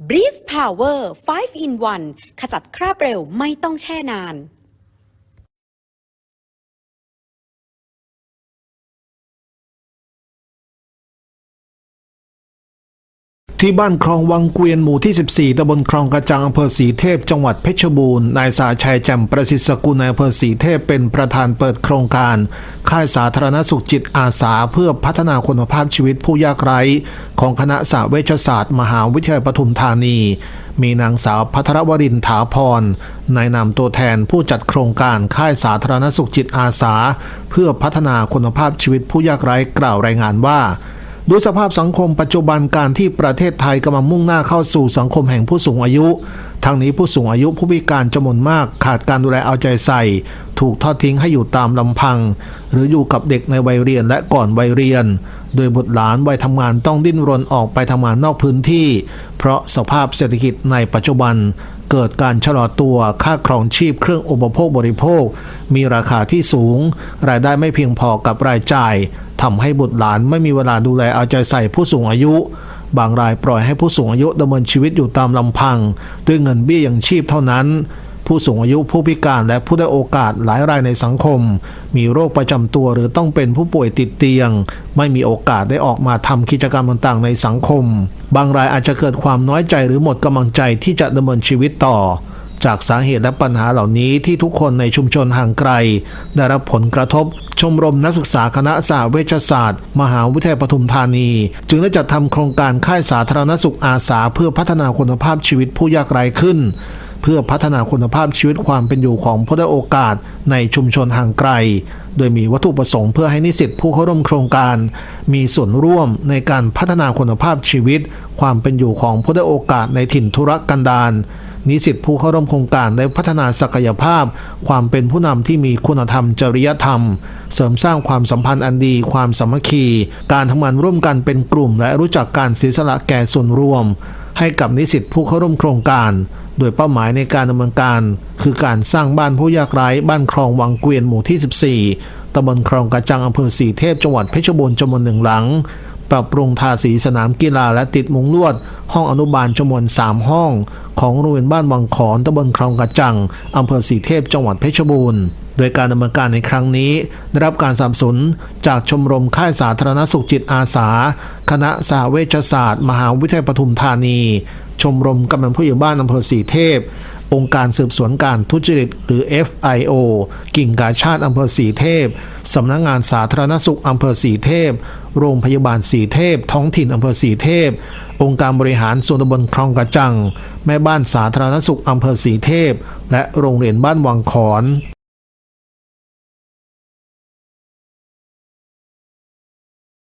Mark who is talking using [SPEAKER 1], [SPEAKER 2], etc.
[SPEAKER 1] Breeze Power 5 in 1 ขจัดคราบเร็วไม่ต้องแช่นาน
[SPEAKER 2] ที่บ้านคลองวังเกวียนหมู่ที่ 14ตำบลคลองกระจังอำเภอสีเทพ จังหวัดเพชรบูรณ์ นายสาชัยแจ่มประสิทธิ์สกุลนายอำเภอสีเทพเป็นประธานเปิดโครงการ ค่ายสาธารณสุขจิตอาสาเพื่อพัฒนาคุณภาพชีวิตผู้ยากไร้ ของคณะสาเวชศาสตร์ มหาวิทยาลัยปทุมธานี มีนางสาวพัทรวรินถาพรนายนามตัวแทนผู้จัดโครงการค่ายสาธารณสุขจิตอาสา เพื่อพัฒนาคุณภาพชีวิตผู้ยากไร้กล่าวรายงานว่า ด้วยสภาพสังคมปัจจุบันการที่ประเทศไทยกำลังมุ่งหน้าเข้าสู่สังคมแห่งผู้สูงอายุ ทั้งนี้ผู้สูงอายุผู้พิการจำนวนมากขาดการดูแลเอาใจใส่ ถูกทอดทิ้งให้อยู่ตามลำพัง หรืออยู่กับเด็กในวัยเรียนและก่อนวัยเรียน โดยบุตรหลานวัยทำงานต้องดิ้นรนออกไปทำงานนอกพื้นที่ เพราะสภาพเศรษฐกิจในปัจจุบันเกิดการชะลอตัวค่าครองชีพเครื่องอุปโภคบริโภค มีราคาที่สูง รายได้ไม่เพียงพอกับรายจ่ายทำให้บุตรหลานไม่มีเวลาดูแลเอาใจใส่ผู้สูงอายุ บางรายปล่อยให้ผู้สูงอายุดำเนินชีวิตอยู่ตามลำพัง ด้วยเงินเบี้ยยังชีพเท่านั้น ผู้สูงอายุผู้พิการและผู้ได้โอกาสหลายรายในสังคม มีโรคประจำตัวหรือต้องเป็นผู้ป่วยติดเตียง ไม่มีโอกาสได้ออกมาทำกิจกรรมต่างๆ ในสังคม บางรายอาจจะเกิดความน้อยใจหรือหมดกำลังใจที่จะดำเนินชีวิตต่อ จากสาเหตุและปัญหาเหล่านี้ที่ทุกคนในชุมชนห่างไกล ได้รับผลกระทบ ชมรมนักศึกษาคณะสาเวชศาสตร์ มหาวิทยาลัยปทุมธานี จึงได้จัดทำโครงการค่ายสาธารณสุขอาสาเพื่อพัฒนาคุณภาพชีวิตผู้ยากไร้ขึ้น เพื่อพัฒนาคุณภาพชีวิตความเป็นอยู่ของผู้ได้โอกาสในชุมชนห่างไกล โดยมีวัตถุประสงค์เพื่อให้นิสิตผู้เข้าร่วมโครงการ มีส่วนร่วมในการพัฒนาคุณภาพชีวิต ความเป็นอยู่ของผู้ได้โอกาสในถิ่นธุรกันดาร นิสิตผู้เข้าร่วมโครงการได้พัฒนาศักยภาพ ความเป็นผู้นำที่มีคุณธรรมจริยธรรม เสริมสร้างความสัมพันธ์อันดี ความสามัคคี การทำงานร่วมกันเป็นกลุ่ม และรู้จักการเสียสละแก่ส่วนรวม ให้กับนิสิตผู้เข้าร่วมโครงการ โดยเป้าหมายในการดำเนินการ คือการสร้างบ้านผู้ยากไร้บ้านคลองวังเกวียนหมู่ที่ 14ตำบลคลองกระจังอำเภอสีเทพจังหวัดเพชรบูรณ์จำนวนหนึ่งหลัง ปรับปรุงทาสีสนามกีฬาและติดมุงลวด ห้องอนุบาลจำนวน 3 ห้อง ของโรงเรียนบ้านวังขอนตำบลคลองกระจังอำเภอสีเทพจังหวัดเพชรบูรณ์ โดยการดำเนินการในครั้งนี้ ได้รับการสนับสนุนจากชมรมค่ายสาธารณสุขจิตอาสา คณะสาเวชศาสตร์ มหาวิทยาลัยปทุมธานี ชมรมกำนันผู้ใหญ่บ้านอำเภอสีเทพ องค์การสืบสวนการทุจริตหรือ FIO กิ่งกาชาติอำเภอสีเทพ สำนักงงานสาธารณสุขอำเภอสีเทพ โรงพยาบาลสีเทพ ท้องถิ่นอำเภอสีเทพ องค์การบริหารส่วนตำบลคลองกระจัง แม่บ้านสาธารณสุขอำเภอสีเทพ และโรงเรียนบ้านวังขอน